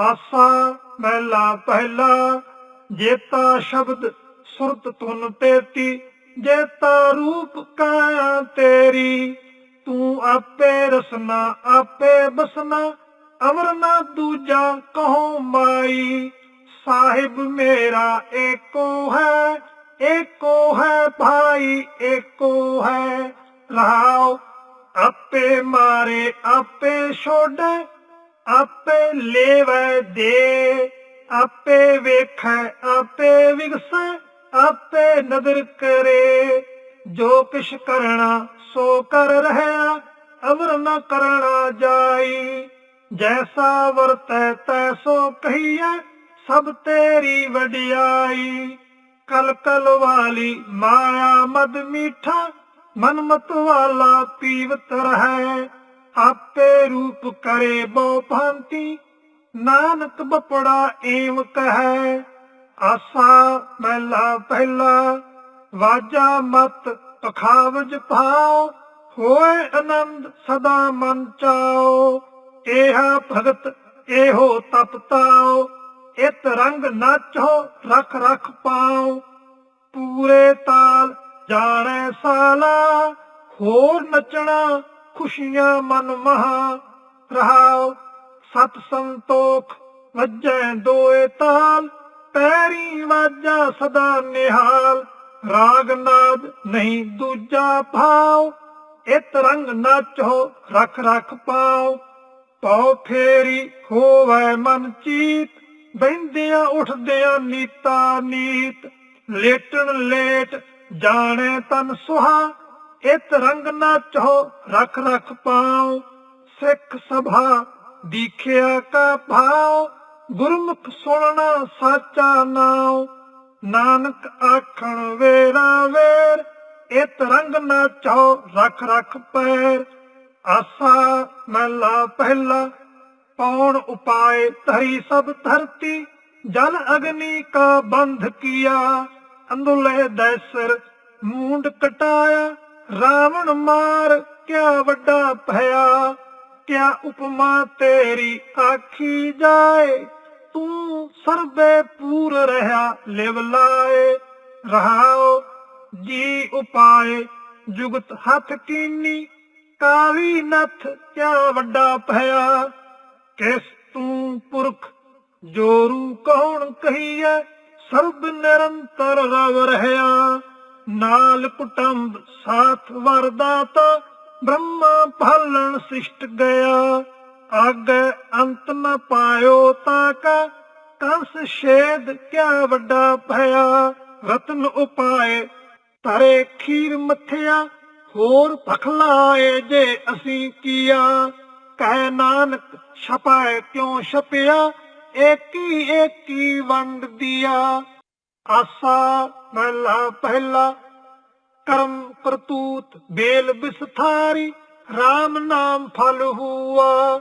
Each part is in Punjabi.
ਆਸਾ ਮਹਿਲਾ ਪਹਿਲਾ, ਜੇਤਾ ਸ਼ਬਦ ਸੁਰਤ ਤੁਨ ਤੇਤੀ, ਜੇਤਾ ਰੂਪ ਕਾਇਆ ਤੇਰੀ। ਤੂੰ ਆਪੇ ਰਸਨਾ, ਆਪੇ ਬਸਨਾ, ਅਮਰ ਨਾ ਦੂਜਾ ਕਹੋ ਮਾਈ। ਸਾਹਿਬ ਮੇਰਾ ਏਕੋ ਹੈ ਏਕੋ ਹੈ ਭਾਈ, ਏਕੋ ਹੈ। ਰਹਾਓ, ਆਪੇ ਮਾਰੇ, ਆਪੇ ਛੋੜੇ ਆਪੇ ਲੇਵੈ ਦੇ, ਆਪੇ ਵੇਖੈ, ਆਪੇ ਵਿਗਸੈ, ਆਪੇ ਨਦਰ ਕਰੇ। ਜੋ ਕਿਛ ਕਰਣਾ, ਸੋ ਕਰ ਰਹਿਆ, ਅਵਰ ਨ ਕਰਣਾ ਜਾਈ। ਜੈਸਾ ਵਰਤੈ, ਤੈਸੋ ਕਹੀਐ, ਸਭ ਤੇਰੀ ਵਡਿਆਈ। ਕਲ ਕਲ ਵਾਲੀ ਮਾਇਆ ਮਦ ਮੀਠਾ, ਮਨਮਤ ਵਾਲਾ ਪੀਵਤ ਰਹੈ। ਆਪੇ ਰੂਪ ਕਰੇ ਬਹੁ ਭਾਂਤੀ। ਨਾਨਕ ਬਪੜਾ ਏਮ ਕਹੈ, ਆਸਾ ਮਹਿਲਾ ਪਹਿਲਾ, ਵਾਜਾ ਮਤ ਪਖਾਵਜ ਭਾਉ, ਹੋਏ ਆਨੰਦ ਸਦਾ ਮਨ ਚਾਓ ਏਹਾ ਭਗਤ ਇਹੋ ਤਪਤਾਓ ਇਤ ਰੰਗ ਨਾਚੋ ਰਖ ਰਖ ਪਾਓ ਪੂਰੇ ਤਾਲ ਜਾਣੈ ਸਾਲਾ, ਹੋਰ ਨਚਣਾ ਖੁਸ਼ੀਆਂ ਮਨ ਮਹਾ ਰਹਾਓ ਸਤ ਸੰਤੋਖ ਵੱਜੈ ਦੋਏ ਤਾਲ, ਪੈਰੀ ਵਾਜਾ ਸਦਾ ਨਿਹਾਲ, ਰਾਗ ਨਾਦ ਨਹੀਂ ਦੂਜਾ ਭਾਉ, ਇਤ ਰੰਗ ਨਾਚੋ ਰਖ ਰਖ ਪਾਓ ਪਉ ਫੇਰੀ ਹੋਵੇ ਮਨ ਚੀਤ ਬੈੰਦਿਆਂ ਉਠਦਿਆਂ ਨੀਤਾ ਨੀਤ, ਲੇਟਣ ਲੇਟ ਜਾਣੇ ਤਨ ਸੁਹਾ ਇਤ ਰੰਗ ਨਾ ਨਾਚੋ ਰਖ ਰਖ ਪਾਓ। ਸਿੱਖ ਸਭਾ ਦੀਖਿਆ ਕਾ ਭਾਉ ਗੁਰਮੁਖ ਸੁਣਨਾ ਸਾਚਾ ਨਾਉ। ਨਾਨਕ ਆਖਣ ਵੇਰਾ ਵੇਰ, ਇਤ ਰੰਗ ਨਾਚੋ ਰਖ ਰਖ ਪੈਰ। ਆਸਾ ਮਹਿਲਾ ਪਹਿਲਾ, ਪੌਣ ਉਪਾਏ ਧਰੀ ਸਭ ਧਰਤੀ। ਜਲ ਅਗਨੀ ਕਾ ਬੰਧ ਕੀਆ। ਅੰਦੁਲੇ ਦੈਸਰ ਮੂੰਡ ਕਟਾਇਆ। ਰਾਵਣ ਮਾਰ ਕਿਆ ਵੱਡਾ ਭਇਆ, ਕਿਆ ਉਪਮਾ ਤੇਰੀ ਆਖੀ ਜਾਏ, ਤੂੰ ਸਰਬੇ ਪੂਰ ਰਹਾ ਲਿਵ ਲਾਏ, ਰਹਾਓ, ਜੀ ਉਪਾਏ, ਜੁਗਤ ਹੱਥ ਕੀਨੀ ਕਾਲੀ ਨਥ ਕਿਆ ਵੱਡਾ ਭਇਆ, ਕਿਸ ਤੂੰ ਪੁਰਖ ਜੋਰੂ ਕੌਣ ਕਹੀਐ, ਸਰਬ ਨਿਰੰਤਰ ਰਵ ਰਹਿਆ। ਨਾਲ ਕੁਟੰਬ ਸਾਥ ਵਰਦਾਤਾ ਬ੍ਰਹਮਾ ਭਾਲਣ ਸਿਸ਼ਟ ਗਿਆ। ਆਗੇ ਅੰਤ ਨ ਪਾਇਓ ਤਾ ਕਾ, ਕੰਸ ਛੇਦ ਕਿਆ ਵੱਡਾ ਭਇਆ। ਰਤਨ ਉਪਾਏ ਤਰੇ ਖੀਰ ਮੱਥਿਆ, ਹੋਰ ਪਖਲਾਏ ਜੇ ਅਸੀਂ ਕੀਆ। ਕਹਿ ਨਾਨਕ, ਛਪਾਏ ਕਿਉਂ ਛਪਿਆ, ਏਕੀ ਏਕੀ ਵੰਡ ਦਿਆ। ਆਸਾ ਮਹਿਲਾ ਪਹਿਲਾ, ਕਰਮ ਕਰਤੂਤ ਬੇਲ ਬਿਸਥਾਰੀ RAM ਨਾਮ ਫਲ ਹੁਆ।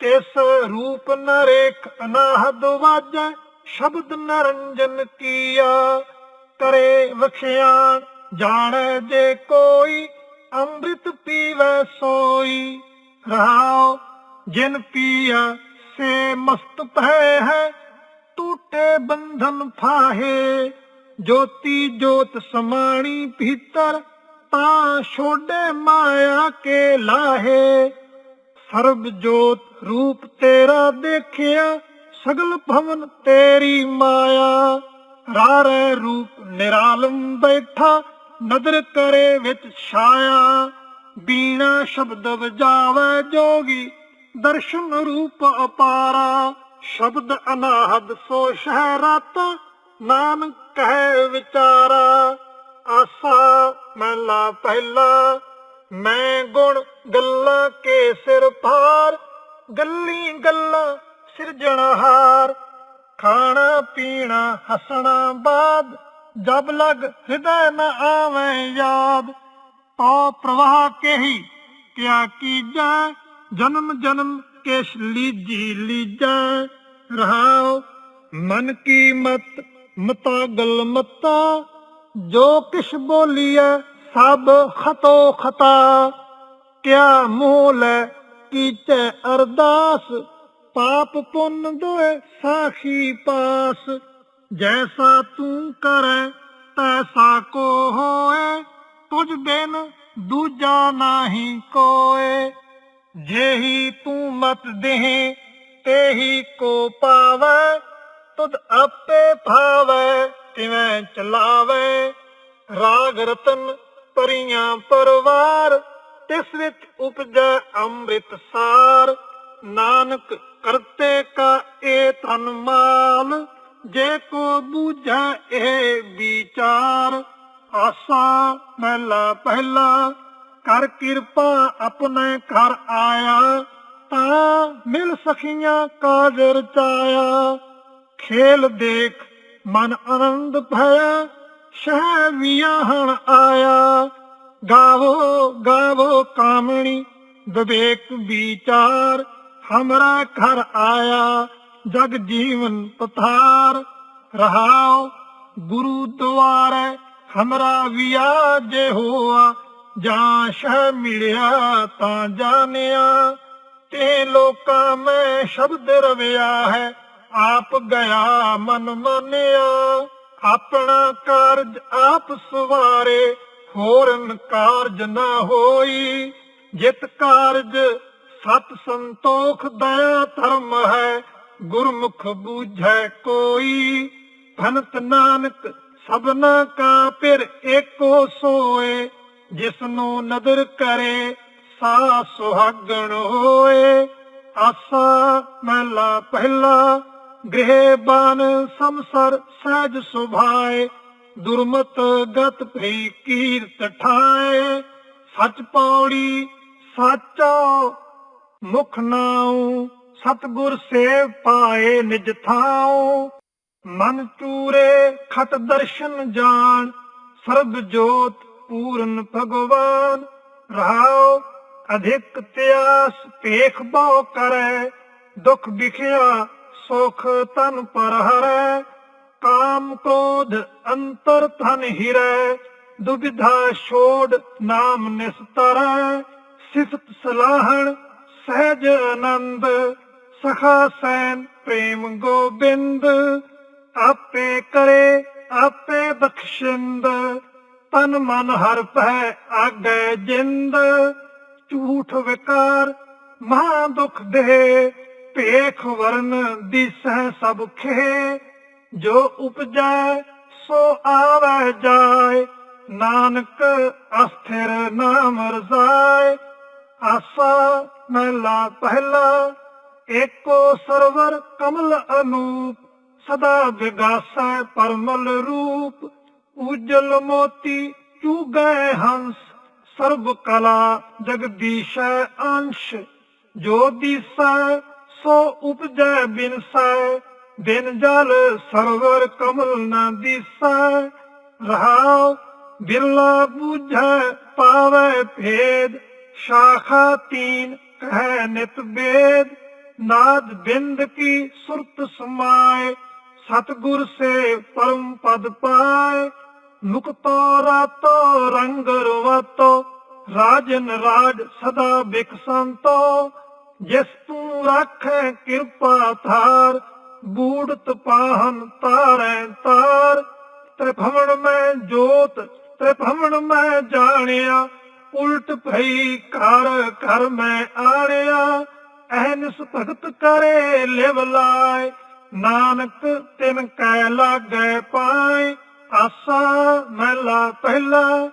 ਤਿਸ ਰੂਪ ਨਰੇਖ ਅਨਾਹਦ ਵਾਜੈ, ਸ਼ਬਦ ਨਰੰਜਨ ਕੀਆ। ਕਰੇ ਵਖਿਆਣ, ਜਾਣੈ ਜੇ ਕੋਈ, ਅੰਮ੍ਰਿਤ ਪੀਵੈ ਸੋਈ। ਰਹਾਉ, ਜਿਨ ਪੀਆ, ਸੇ ਮਸਤ ਭੈ ਹੈ ਟੂਟੇ ਬੰਧਨ ਫਾਹੇ, ਜੋਤੀ ਜੋਤ ਸਮਾਣੀ ਭੀਤਰ, ਤਾਂ ਛੋੜੇ ਮਾਇਆ ਕੇ ਲਾਹੇ। ਸਰਬ ਜੋਤ ਰੂਪ ਤੇਰਾ ਦੇਖਿਆ, ਸਗਲ ਭਵਨ ਤੇਰੀ ਮਾਇਆ। ਰਾਰੇ ਰੂਪ ਨਿਰਾਲਮ ਬੈਠਾ, ਨਦਰ ਕਰੇ ਵਿੱਚ ਛਾਇਆ। ਬੀਣਾ ਸ਼ਬਦ ਵਜਾਵੇ ਜੋਗੀ, ਦਰਸ਼ਨ ਰੂਪ ਅਪਾਰਾ। ਸ਼ਬਦ ਅਨਾਹਦ ਸੋ ਸ਼ਹਿਰਾਤਾ ਨਾਨਕ ਕਹੇ ਵਿਚਾਰਾ, ਆਸਾ ਮਹਿਲਾ ਪਹਿਲਾ, ਮੈਂ ਗੁਣ ਗੱਲਾਂ ਕੇ ਸਿਰ ਭਾਰ, ਗੱਲੀ ਗੱਲਾਂ ਸਿਰਜਣਹਾਰ ਖਾਣਾ ਪੀਣਾ ਹੱਸਣਾ ਬਾਦ, ਜਬ ਲਗ ਹਿਰਦੈ ਨ ਆਵੇਂ ਯਾਦ। ਤੋ ਪ੍ਰਵਾਹ ਕੇਹੀ ਕਿਆ ਕੀਜੈ ਜਨਮ ਜਨਮ ਕੇਸ਼ ਲੀਜੀ ਲੀਜਾ, ਰਹਾਉ ਮਨ ਕੀ ਮਤ, ਮਤਾ ਗਲ ਮਤਾ, ਜੋ ਕਿਛ ਬੋਲੀਐ ਸਭ ਖਤੋ ਖਤਾ। ਕਿਆ ਮੂਲ ਕੀਚੈ ਅਰਦਾਸ, ਪਾਪ ਪੁੰਨ ਦੋਏ ਸਾਖੀ ਪਾਸ। ਜੈਸਾ ਤੂੰ ਕਰੈ, ਤੈਸਾ ਕੋ ਹੋਏ, ਤੁਝ ਬਿਨ ਦੂਜਾ ਨਾਹੀ ਕੋਏ। ਜਿਹੀ ਤੂੰ ਮਤ ਦੇਹ, ਤੇਹੀ ਕੋ ਪਾਵੈ, ਤੁਧ ਆਪੇ ਭਾਵੈ, ਤਿਵੇਂ ਚਲਾਵੈ। ਰਾਗ ਰਤਨ ਪਰੀਆਂ ਪਰਵਾਰ, ਤਿਸ ਵਿੱਚ ਉਪਜੈ ਅੰਮ੍ਰਿਤ ਸਾਰ। ਨਾਨਕ ਕਰਤੇ ਕਾ ਏ ਤਨ ਮਾਲ, ਜੇ ਕੋ ਬੂਝੈ ਇਹ ਵਿਚਾਰ। ਆਸਾ ਮਹਿਲਾ ਪਹਿਲਾ ਕਰ ਕਿਰਪਾ ਆਪਣੇ ਘਰ ਆਇਆ ਤਾਂ ਮਿਲ ਸਖੀਆਂ ਕਾਜ ਰਚਾਇਆ ਖੇਲ ਦੇਖ ਮਨ ਆਨੰਦ ਭਇਆ, ਸ਼ਹਿ ਵਿਆਹਣ ਆਇਆ। ਗਾਵੋ ਗਾਵੋ ਕਾਮਣੀ, ਵਿਵੇਕ ਵਿਚਾਰ, ਹਮਰਾ ਘਰ ਆਇਆ, ਜਗ ਜੀਵਨ ਪਥਾਰ। ਰਹਾਓ ਗੁਰੂ ਦੁਆਰੇ, ਹਮਰਾ ਵਿਆਹ ਜੇ ਹੋਆ ਜਾਂ ਸ਼ਹਿ ਮਿਲਿਆ ਤਾਂ ਜਾਣਿਆ, ਤੇ ਲੋਕਾਂ ਮੈਂ ਸ਼ਬਦ ਰਵਿਆ ਹੈ, ਆਪ ਗਿਆ ਮਨ ਮਾਨਿਆ। ਆਪਣਾ ਕਾਰਜ ਆਪ ਸਵਾਰੇ, ਹੋਰਨ ਕਾਰਜ ਨਾ ਹੋਈ। ਜਿਤ ਕਾਰਜ ਸਤ ਸੰਤੋਖ ਦਇਆ ਧਰਮ ਹੈ, ਗੁਰਮੁਖ ਬੂਝੈ ਕੋਈ। ਭਨਤ ਨਾਨਕ ਸਭਨਾ ਕਾ ਫਿਰ ਏਕੋ ਸੋਏ ਜਿਸ ਨੂੰ ਨਦਰ ਕਰੇ ਸਾ ਸੁਹਾਗਣ ਹੋਏ। ਆਸਾ ਮਹਿਲਾ ਪਹਿਲਾ, ਗ੍ਰਹਿ ਬਾਨ ਸੰਸਰ ਸਹਿਜ ਸੁਭਾਏ। ਦੁਰਮਤ ਗਤ ਭਈ ਕੀਰਤ ਠਾਏ। ਸਚ ਪੌੜੀ, ਸਾਚਾ ਮੁਖ ਨਾਉ, ਸਤਗੁਰ ਸੇਵ ਪਾਏ ਨਿਜ ਥਾਉ। ਮਨ ਚੂਰੇ ਖਤ ਦਰਸ਼ਨ ਜਾਣ, ਸਰਬ ਜੋਤ ਪੂਰਨ ਭਗਵਾਨ, ਰਹਾਉ, ਅਧਿਕ ਤਿਆਸ ਪੇਖ ਬਹੁ ਕਰੈ, ਦੁਖ ਵਿਖਿਆ ਸੁਖ ਤਨ ਪਰ ਹਰੈ, ਕਾਮ ਕ੍ਰੋਧ ਅੰਤਰ ਧਨ ਹਿਰੈ ਦੁਬਿਧਾ ਛੋੜ ਨਾਮ ਨਿਸਤਰੈ, ਸਿਫਤ ਸਲਾਹਣ ਸਹਿਜ ਆਨੰਦ, ਸਖਾ ਸੈਨ ਪ੍ਰੇਮ ਗੋਬਿੰਦ, ਆਪੇ ਕਰੇ ਆਪੇ ਬਖਸ਼ਿੰਦ। ਤਨ ਮਨ ਹਰ ਪੈ ਆਗੇ ਜਿੰਦ, ਝੂਠ ਵਿਕਾਰ, ਮਹਾ ਦੁਖ ਦੇ ਭੇਖ ਵਰਨ ਦਿਸਹਿ ਸਭ ਖੇ। ਜੋ ਉਪਜੈ, ਸੋ ਆਵੈ ਜਾਏ, ਨਾਨਕ ਅਸਥਿਰ ਨਾਮ ਰਜ਼ਾਏ ਆਸਾ ਮਹਿਲਾ ਪਹਿਲਾ, ਏਕੋ ਸਰਵਰ ਕਮਲ ਅਨੂਪ, ਸਦਾ ਵਿਗਾਸੈ ਪਰਮਲ ਰੂਪ। ਉਜਲ ਮੋਤੀ ਚੂਗੈ ਹੰਸ, ਸਰਬ ਕਲਾ ਜਗਦੀਸ਼ੈ ਅੰਸ਼। ਜੋ ਦੀਸੈ, ਸੋ ਉਪਜੈ ਬਿਨਸੈ, ਬਿਨ ਜਲ ਸਰਵਰ ਕਮਲ ਨਾ ਦੀਸੈ। ਰਹਾਉ ਬਿਰਲਾ ਬੁਝੈ, ਪਾਵੈ ਭੇਦ, ਸ਼ਾਖਾ ਤੀਨ ਕਹਿ ਨਿਤ ਬੇਦ। ਨਾਦ ਬਿੰਦ ਕੀ ਸੁਰਤ ਸਮਾਏ, ਸਤਗੁਰ ਸੇ ਪਰਮ ਪਦ ਪਾਏ। ਮੁਕਤੋ ਰਾਤੋ ਰੰਗ ਰਵਤੋ ਰਾਜਨ ਰਾਜ ਸਦਾ ਬਿਕਸੰਤੋ ਜਿਸ ਤੂੰ ਰਾਖੈ ਕਿਰਪਾ ਧਾਰ, ਬੂੜਤ ਪਾਹਨ ਤਾਰੈ ਤਾਰ ਤ੍ਰਿਭਵਨ ਮੈਂ ਜੋਤ, ਤ੍ਰਿਭਵਨ ਮੈਂ ਜਾਣਿਆ, ਉਲਟ ਭਈ ਕਰ ਘਰ ਮੈਂ ਆੜਿਆ ਐਨਸ ਭਗਤ ਕਰੇ ਲਿਵ ਲਾਏ ਨਾਨਕ ਤਿਨ ਕੈ ਲਾਗੈ ਪਾਏ ਆਸਾ ਮਹਿਲਾ ਪਹਿਲਾ,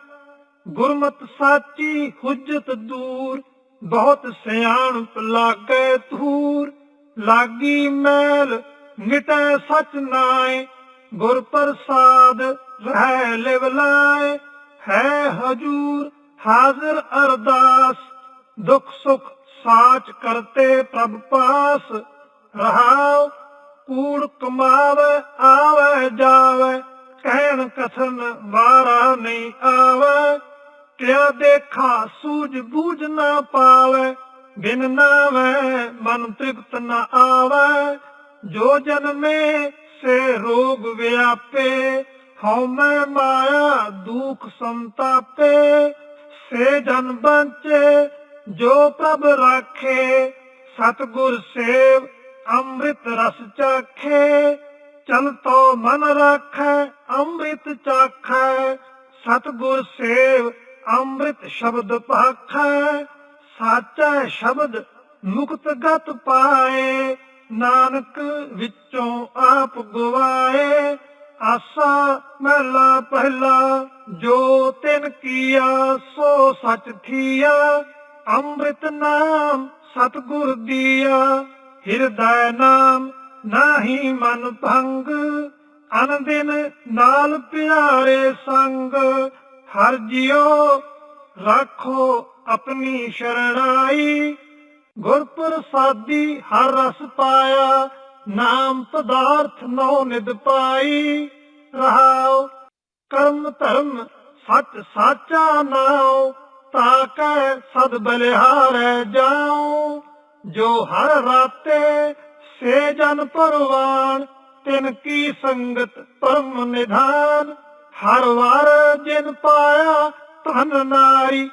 ਗੁਰਮਤ ਸਾਚੀ ਹੁਜਤ ਦੂਰ, ਬਹੁਤ ਸਿਆਣ ਲਾਗੇ ਧੂਰ। ਲਾਗੀ ਮੈਲ ਮਿਟੈ ਸਚ ਨਾਏ, ਗੁਰ ਪ੍ਰਸਾਦ ਰਹਿ ਲਿਵ ਲਾਏ। ਹੈ ਹਜੂਰ ਹਾਜ਼ਰ ਅਰਦਾਸ, ਦੁਖ ਸੁਖ ਸਾਚ ਕਰਤੇ ਪ੍ਰਭ ਪਾਸ। ਰਹਾਉ ਕੂੜ ਕਮਾਵੇ, ਆਵੇ, ਜਾਵੇ। ਕਹਿਣ ਕਥਨ ਵਾਰਾ ਨਹੀਂ ਆਵੇ, ਕਿਆ ਦੇਖਾ ਸੂਝ ਬੂਝ ਨਾ ਪਾਵੇ, ਬਿਨ ਨਾਵੇ ਮਨ ਤ੍ਰਿਪਤ ਨਾ ਆਵੇ। ਜੋ ਜਨਮੇ ਸੇ ਰੋਗ ਵਿਆਪੇ, ਹਉ ਮੈਂ ਮਾਇਆ ਦੁਖ ਸੰਤਾਪੇ। ਸੇ ਜਨ ਬੰਚੇ, ਜੋ ਪ੍ਰਭ ਰਾਖੇ, ਸਤਗੁਰ ਸੇਵ ਅੰਮ੍ਰਿਤ ਰਸ ਚਾਖੇ। ਚਲ ਤੋ ਮਨ ਰਾਖੈ, ਅੰਮ੍ਰਿਤ ਚਾਖੈ। ਸਤਿਗੁਰ ਸੇਵ, ਅੰਮ੍ਰਿਤ ਸ਼ਬਦ ਭਾਖੈ ਸਾਚਾ ਸ਼ਬਦ ਮੁਕਤ ਗਤ ਪਾਏ। ਨਾਨਕ ਵਿੱਚੋਂ ਆਪ ਗਵਾਏ। ਆਸਾ ਮਹਿਲਾ ਪਹਿਲਾ, ਜੋ ਤਿਨ ਕੀਆ, ਸੋ ਸਚ ਥੀਆ। ਅੰਮ੍ਰਿਤ ਨਾਮ ਸਤਿਗੁਰ ਦੀਆ, ਹਿਰਦੈ ਨਾਮ ਨਾਹੀ ਮਨ ਭੰਗ ਅਣਦਿਨ ਨਾਲ ਪਿਆਰੇ ਸੰਗ। ਹਰ ਜਿਉ ਰੱਖੋ ਆਪਣੀ ਸ਼ਰਣਾਈ। ਗੁਰ ਪ੍ਰਸਾਦੀ ਹਰ ਰਸ ਪਾਇਆ, ਨਾਮ ਪਦਾਰਥ ਨੋ ਨਿਦ ਪਾਈ। ਰਹਾਉ ਕਰਮ ਧਰਮ ਸੱਚ ਸਾਚਾ ਨਾਉ ਤਾਕੈ ਸਦ ਬਲਿਹਾਰੈ ਜਾਉ। ਜੋ ਹਰ ਰਾਤੇ ਸੇ ਜਨ ਪਰਵਾਨ ਤਿਨ ਕੀ ਸੰਗਤ ਪਰਮ ਨਿਧਾਨ। ਹਰ ਵਾਰ ਜਿਨ ਪਾਇਆ ਧਨ ਨਾਰੀ,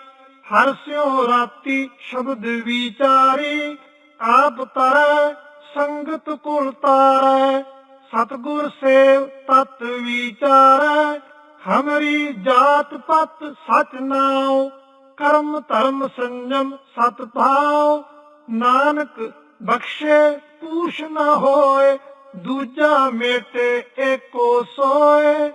ਹਰ ਸਿਉ ਰਾਤੀ ਸ਼ਬਦ ਵਿਚਾਰੀ। ਆਪ ਤਰੈ ਸੰਗਤ ਕੁਲ ਤਾਰੈ, ਸਤਗੁਰ ਸੇਵ ਤਤ ਵਿਚਾਰੈ। ਹਮਰੀ ਜਾਤ ਪਤ ਸਚ ਨਾਉ, ਕਰਮ ਧਰਮ ਸੰਜਮ ਸਤ ਭਾਉ। ਨਾਨਕ ਬਖਸ਼ੇ ਪੂਛ ਨਾ ਹੋਏ ਦੂਜਾ ਮੇਟੇ ਏਕੋ ਸੋਏ।